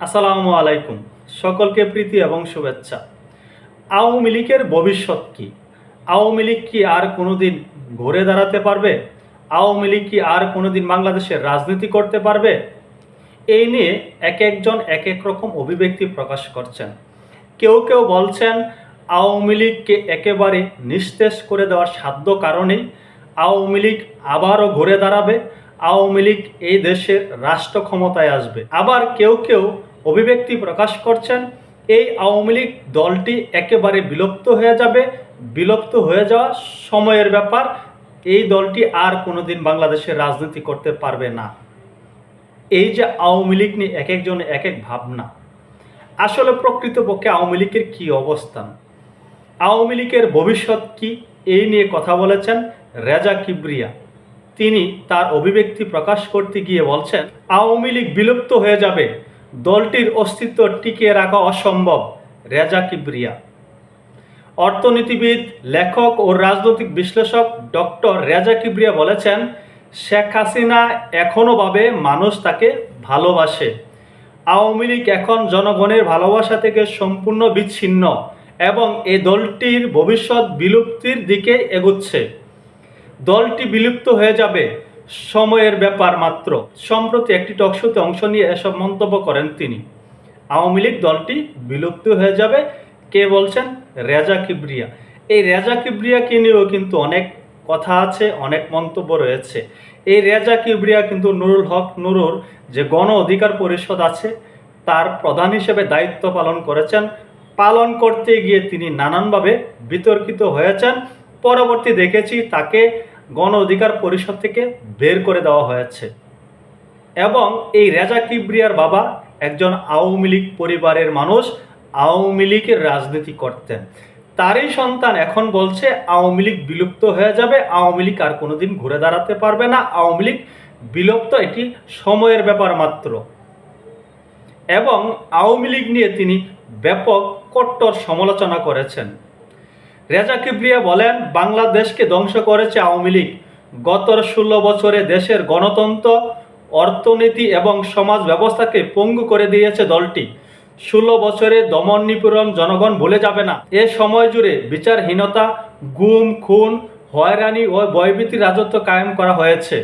আসসালামু আলাইকুম। সকলকে প্রীতি এবং শুভেচ্ছা। আওয়ামী লীগের ভবিষ্যৎ কি? আওয়ামী লীগ কি আর কোনোদিন ঘুরে দাঁড়াতে পারবে? আওয়ামী লীগ কি আর কোনোদিন বাংলাদেশের রাজনীতি করতে পারবে? এই নিয়ে এক একজন এক এক রকম অভিব্যক্তি প্রকাশ করছেন। কেউ কেউ বলছেন, আওয়ামী লীগকে একেবারে নিস্তেজ করে দেওয়ার সাধ্য কারণেই আওয়ামী লীগ আবারও ঘুরে দাঁড়াবে। আওয়ামী লীগ এই দেশের রাষ্ট্র ক্ষমতায় আসবে। আবার কেউ কেউ অভিব্যক্তি প্রকাশ করছেন, এই আওয়ামী লীগ দলটি একেবারে বিলুপ্ত হয়ে যাবে, বিলুপ্ত হয়ে যাওয়া সময়ের ব্যাপার। এই দলটি আর কোনোদিন বাংলাদেশের রাজনীতি করতে পারবে না। এই যে আওয়ামী লীগ নিয়ে এক একজন এক এক ভাবনা। আসলে প্রকৃতপক্ষে আওয়ামী লীগের কী অবস্থান? আওয়ামী লীগের ভবিষ্যৎ কি? এই নিয়ে কথা বলেছেন রেজা কিবরিয়া। তিনি তার অভিব্যক্তি প্রকাশ করতে গিয়ে বলছেন, আওয়ামী লীগ বিলুপ্ত হয়ে যাবে। দলটির অস্তিত্ব টিকিয়ে রাখা অসম্ভব। রেজা কিবরিয়া। অর্থনীতিবিদ, লেখক ও রাজনৈতিক বিশ্লেষক ডক্টর রেজা কিবরিয়া বলেছেন, শেখ হাসিনা এখনও ভাবে মানুষ তাকে ভালোবাসে। আওয়ামী লীগ এখন জনগণের ভালোবাসা থেকে সম্পূর্ণ বিচ্ছিন্ন এবং এই দলটির ভবিষ্যৎ বিলুপ্তির দিকে এগুচ্ছে। দলটি বিলুপ্ত হয়ে যাবে সময়ের ব্যাপার মাত্র। সম্প্রতি একটি টকশোতে অংশ নিয়ে এসব মন্তব্য করেন তিনি। আওয়ামী লীগ দলটি বিলুপ্ত হয়ে যাবে, কে বলছেন? রেজা কিবরিয়া। এই রেজা কিবরিয়াকে নিয়েও কিন্তু অনেক কথা আছে, অনেক মন্তব্য রয়েছে। এই রেজা কিবরিয়া কিন্তু নুরুল হক নুরুর যে গণ অধিকার পরিষদ আছে, তার প্রধান হিসেবে দায়িত্ব পালন করেছেন। পালন করতে গিয়ে তিনি নানানভাবে বিতর্কিত হয়েছেন। পরবর্তী দেখেছি তাকে গণ অধিকার পরিষদ থেকে বের করে দেওয়া হয়েছে। এবং এই রেজা কিবরিয়ার বাবা একজন আওয়ামী লীগ পরিবারের মানুষ, আওয়ামী লীগের রাজনীতি করতেন। তারই সন্তান এখন বলছে, আওয়ামী লীগ বিলুপ্ত হয়ে যাবে, আওয়ামী লীগ আর কোনোদিন ঘুরে দাঁড়াতে পারবে না। আওয়ামী লীগ বিলুপ্ত এটি সময়ের ব্যাপার মাত্র। এবং আওয়ামী লীগ নিয়ে তিনি ব্যাপক কট্টর সমালোচনা করেছেন। রেজা কিবরিয়া বলেন, বাংলাদেশকে ধ্বংস করেছে আওয়ামী লীগ। গত ষোলো বছরে দেশের গণতন্ত্র, অর্থনীতি এবং সমাজ ব্যবস্থাকে পঙ্গু করে দিয়েছে দলটি। ষোলো বছরে দমন নিপীড়ন জনগণ ভুলে যাবে না। এ সময় জুড়ে বিচারহীনতা, গুম, খুন, হয়রানি ও ভয়ভীতি রাজত্ব কায়েম করা হয়েছে।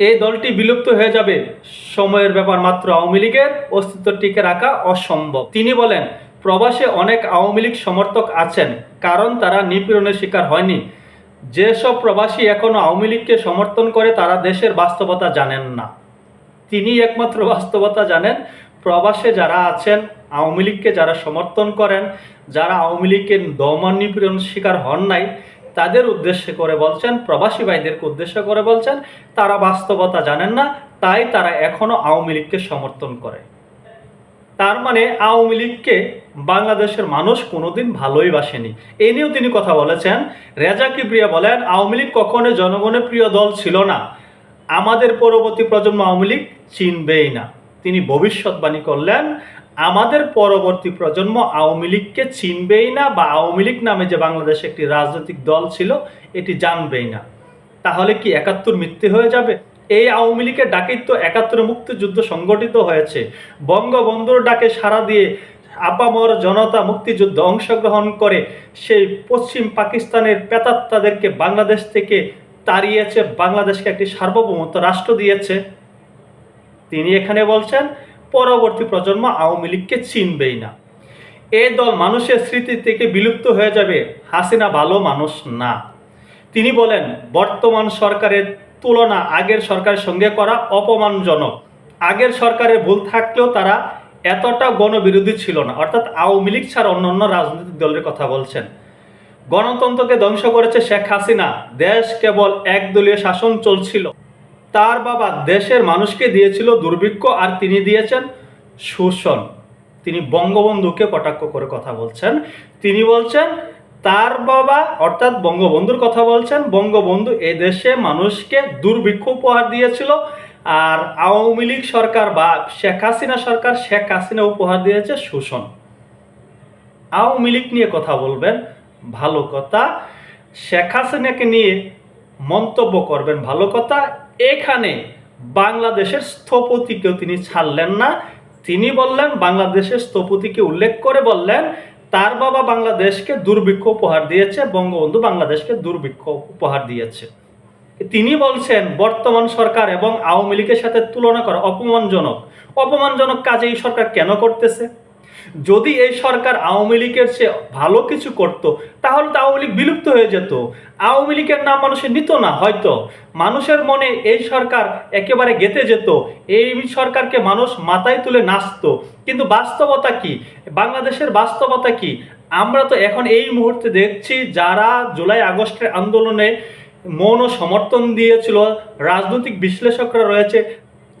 এই দলটি বিলুপ্ত হয়ে যাবে। সময়ের ব্যাপার মাত্র আওয়ামী লীগের অস্তিত্ব টিকে রাখা অসম্ভব। তিনি বলেন প্রবাসে অনেক আওয়ামী লীগ সমর্থক আছেন, কারণ তারা নিপীড়নের শিকার হয়নি। যেসব প্রবাসী এখনও আওয়ামী লীগকে সমর্থন করে, তারা দেশের বাস্তবতা জানেন না। তিনি একমাত্র বাস্তবতা জানেন, প্রবাসে যারা আছেন, আওয়ামী লীগকে যারা সমর্থন করেন, যারা আওয়ামী লীগের দমন নিপীড়ন শিকার হন নাই, তাদের উদ্দেশ্যে করে বলছেন, প্রবাসী ভাইদেরকে উদ্দেশ্য করে বলছেন, তারা বাস্তবতা জানেন না, তাই তারা এখনও আওয়ামী লীগকে সমর্থন করে। তার মানে আওয়ামী লীগকে বাংলাদেশের মানুষ কোনোদিন ভালোই বাসেনি। এ নিয়েও তিনি কথা বলেছেন। রেজা কিবরিয়া বলেন, আওয়ামী লীগ কখনো জনগণের প্রিয় দল ছিল না। আমাদের পরবর্তী প্রজন্ম আওয়ামী লীগ চিনবেই না। তিনি ভবিষ্যৎবাণী করলেন, আমাদের পরবর্তী প্রজন্ম আওয়ামী লীগকে চিনবেই না বা আওয়ামী লীগ নামে যে বাংলাদেশে একটি রাজনৈতিক দল ছিল, এটি জানবেই না। তাহলে কি একাত্তর মৃত্যু হয়ে যাবে? এই আওয়ামী লীগের ডাকেই তো একাত্তরে মুক্তিযুদ্ধ সংগঠিত হয়েছে। বঙ্গবন্ধুর ডাকে সাড়া দিয়ে আপামর জনতা মুক্তিযুদ্ধ অংশগ্রহণ করে, সেই পশ্চিম পাকিস্তানের পেতাত্তাদেরকে বাংলাদেশ থেকে তাড়িয়েছে, বাংলাদেশকে একটি সার্বভৌমত্ব রাষ্ট্র দিয়েছে। তিনি এখানে বলছেন, পরবর্তী প্রজন্ম আওয়ামী লীগকে চিনবেই না। এই দল মানুষের স্মৃতি থেকে বিলুপ্ত হয়ে যাবে, হাসিনা ভালো মানুষ না। তিনি বলেন, বর্তমান সরকারের তুলনা আগের সরকারের সঙ্গে করা অপমানজনক। আগের সরকারের ভুল থাকলেও তারা এতটা গণবিরোধী ছিল না। অর্থাৎ আওয়ামী লীগ ছাড়া অন্যান্য রাজনৈতিক দলের কথা বলছেন। গণতন্ত্রকে ধ্বংস করেছে শেখ হাসিনা। দেশ কেবল একদলীয় শাসন চলছিল। তার বাবা দেশের মানুষকে দিয়েছিল দুর্ভিক্ষ আর তিনি দিয়েছেন শোষণ। তিনি বঙ্গবন্ধুকে কটাক্ষ করে কথা বলছেন। তিনি বলছেন তার বাবা, অর্থাৎ বঙ্গবন্ধুর কথা বলছেন, বঙ্গবন্ধু এ দেশে মানুষকে দুর্ভিক্ষ উপহার দিয়েছিল আর আওয়ামী লীগ সরকার বা শেখ হাসিনা সরকার শেখ হাসিনা উপহার দিয়েছে শোষণ। আওয়ামী লীগ নিয়ে কথা বলবেন, ভালো কথা। শেখ হাসিনাকে নিয়ে মন্তব্য করবেন, ভালো কথা। এখানে বাংলাদেশের স্থপতিকেও তিনি ছাড়লেন না। তিনি বললেন, বাংলাদেশের স্থপতিকে উল্লেখ করে বললেন তার বাবা বাংলাদেশকে দুর্ভিক্ষ উপহার দিয়েছে, বঙ্গবন্ধু বাংলাদেশকে দুর্ভিক্ষ উপহার দিয়েছে। তিনি বলছেন, বর্তমান সরকার এবং আওয়ামী লীগের সাথে তুলনা করা অপমানজনক। অপমানজনক কাজে এই সরকার কেন করতেছে? যদি এই সরকার আওয়ামী লীগের চেয়ে ভালো কিছু করত, তাহলে তো আওয়ামী লীগ বিলুপ্ত হয়ে যেত। আওয়ামী লীগের নাম মানুষের নিত না, হয়তো। মানুষের মনে এই সরকার একেবারে গেতে যেত। এই সরকারকে মানুষ মাথায় তুলে নাচতো। কিন্তু বাস্তবতা কি? বাংলাদেশের বাস্তবতা কি? আমরা তো এখন এই মুহূর্তে দেখছি যারা জুলাই আগস্টের আন্দোলনে মৌন সমর্থন দিয়েছিল, রাজনৈতিক বিশ্লেষকরা রয়েছে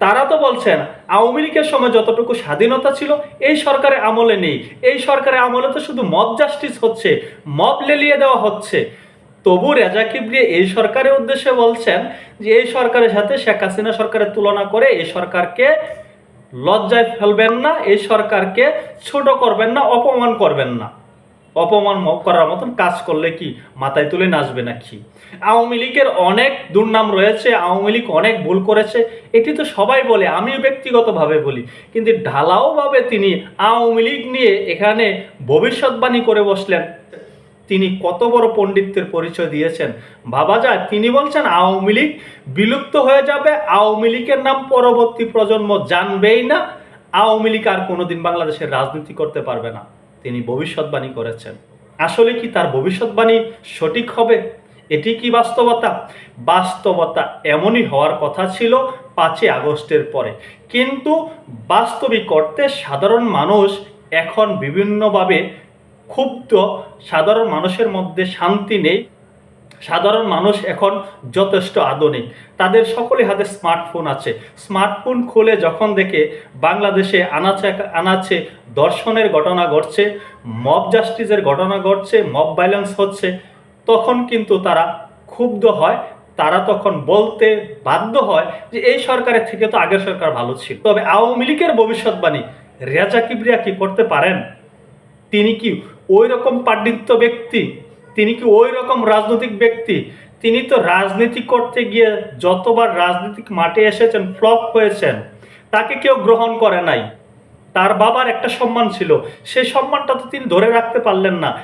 তারা তো বলছেন, আওয়ামী লীগের সময় যতটুকু স্বাধীনতা ছিল, এই সরকারের আমলে নেই। এই সরকারের আমলে তো শুধু মব জাস্টিস হচ্ছে মব লেলিয়ে দেওয়া হচ্ছে। তবু রেজা কিবরি এই সরকারের উদ্দেশ্যে বলছেন যে, এই সরকারের সাথে শেখ হাসিনা সরকারের তুলনা করে এই সরকারকে লজ্জায় ফেলবেন না, এই সরকারকে ছোট করবেন না, অপমান করবেন না। অপমান করার মতন কাজ করলে কি মাথায় তুলে নাচবে নাকি? আওয়ামী লীগের অনেক দুর্নাম রয়েছে, আওয়ামী লীগ অনেক ভুল করেছে, এটি তো সবাই বলে, আমিও ব্যক্তিগতভাবে বলি। কিন্তু ঢালাওভাবে তিনি আওয়ামী লীগ নিয়ে এখানে ভবিষ্যৎবাণী করে বসলেন। তিনি কত বড় পণ্ডিতের পরিচয় দিয়েছেন। ভাবা যায়, তিনি বলছেন, আওয়ামী লীগ বিলুপ্ত হয়ে যাবে, আওয়ামী লীগের নাম পরবর্তী প্রজন্ম জানবেই না, আওয়ামী লীগ আর কোনোদিন বাংলাদেশের রাজনীতি করতে পারবে না। তিনি ভবিষ্যৎবাণী করেছেন। আসলে কি তার ভবিষ্যৎবাণী সঠিক হবে? এটি কি বাস্তবতা? বাস্তবতা এমনই হওয়ার কথা ছিল পাঁচই আগস্টের পরে। কিন্তু বাস্তবিক অর্থে সাধারণ মানুষ এখন বিভিন্নভাবে ক্ষুব্ধ, সাধারণ মানুষের মধ্যে শান্তি নেই। সাধারণ মানুষ এখন যথেষ্ট আধুনিক। তাদের সকলে হাতে স্মার্টফোন আছে। স্মার্টফোন খুলে যখন দেখে বাংলাদেশে আনাচে আনাচে দর্শনের ঘটনা ঘটছে মব জাস্টিসের ঘটনা ঘটছে মব ভাইলেন্স হচ্ছে, তখন কিন্তু তারা ক্ষুব্ধ হয়। তারা তখন বলতে বাধ্য হয় যে এই সরকারের থেকে তো আগের সরকার ভালো ছিল। তবে আওয়ামী লীগের ভবিষ্যৎবাণী, রেজা কিবরিয়া কি করতে পারেন? তিনি কি ওই রকম পাণ্ডিত্য ব্যক্তি? তিনি কি ওই রকম রাজনৈতিক ব্যক্তি? তিনি তো রাজনীতি করতে গিয়ে যতবার রাজনৈতিক মাঠে এসেছেন, ফ্লপ হয়েছেন। তাকে কেউ গ্রহণ করে নাই। তার বাবার একটা সম্মান ছিল। সেই সম্মানটা তো তিনি ধরে রাখতে পারলেন না।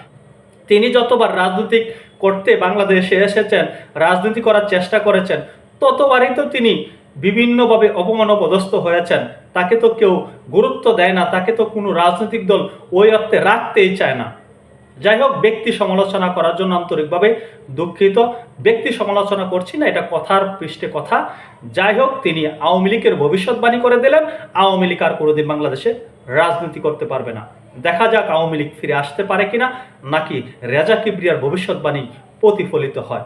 তিনি যতবার রাজনৈতিক করতে বাংলাদেশে এসেছেন, রাজনীতি করার চেষ্টা করেছেন, ততবারই তো তিনি বিভিন্নভাবে অপমান অপদস্থ হয়েছেন। তাকে তো কেউ গুরুত্ব দেয় না। তাকে তো কোনো রাজনৈতিক দল ওই অর্থে রাখতেই চায় না। যাই হোক ব্যক্তি সমালোচনা করার জন্য আন্তরিকভাবে দুঃখিত। ব্যক্তি সমালোচনা করছি না, এটা কথার পৃষ্ঠে কথা। যাই হোক তিনি আওয়ামী লীগের ভবিষ্যৎবাণী করে দিলেন। আওয়ামী লীগ আর কোনোদিন বাংলাদেশে রাজনীতি করতে পারবে না। দেখা যাক আওয়ামী লীগ ফিরে আসতে পারে কিনা, নাকি রেজা কিবরিয়ার ভবিষ্যৎবাণী প্রতিফলিত হয়।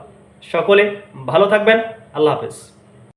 সকলে ভালো থাকবেন। আল্লাহ হাফেজ।